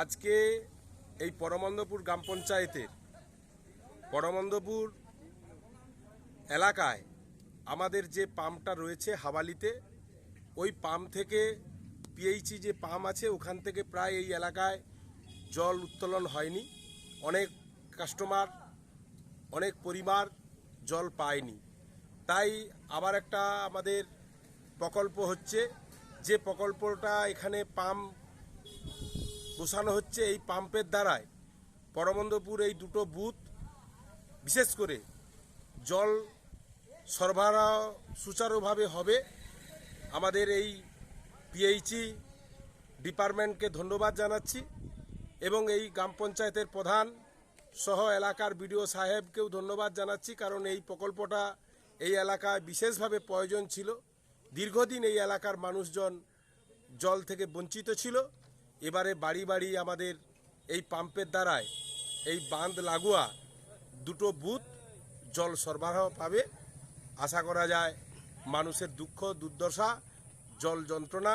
আজকে এই পরমন্দপুর গ্রাম পঞ্চায়েতের পরমন্দপুর এলাকায় আমাদের যে পাম্পটা রয়েছে হাওয়ালিতে, ওই পাম্প থেকে পিএইচি যে পাম্প আছে, ওখান থেকে প্রায় এই এলাকায় জল উত্তোলন হয়নি, অনেক কাস্টমার অনেক পরিবার জল পায়নি। তাই আবার একটা আমাদের প্রকল্প হচ্ছে, যে প্রকল্পটা এখানে পাম্প বসানো হচ্ছে এই পাম্পের দ্বারায়। পরমন্দপুর এই দুটো বুথ বিশেষ করে জল সরবরাহ সুচারুভাবে হবে, আমাদের এই পিএইচি ডিপার্টমেন্টকে ধন্যবাদ জানাচ্ছি। এবং এই গ্রাম পঞ্চায়েতের প্রধান সহ এলাকার বিডিও সাহেবকেও ধন্যবাদ জানাচ্ছি, কারণ এই প্রকল্পটা এই এলাকায় বিশেষভাবে প্রয়োজন ছিল। দীর্ঘদিন এই এলাকার মানুষজন জল থেকে বঞ্চিত ছিল। এবারে বাড়ি বাড়ি আমাদের এই পাম্পের দ্বারায় এই বাঁধ লাগোয়া দুটো বুথ জল সরবরাহ পাবে। আশা করা যায় মানুষের দুঃখ, দুর্দশা, জল যন্ত্রণা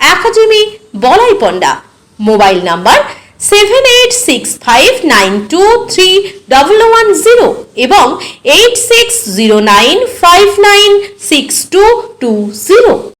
academy Balaipanda mobile number seven eight six five nine two three double one zero এবং eight six zero nine five nine six two two zero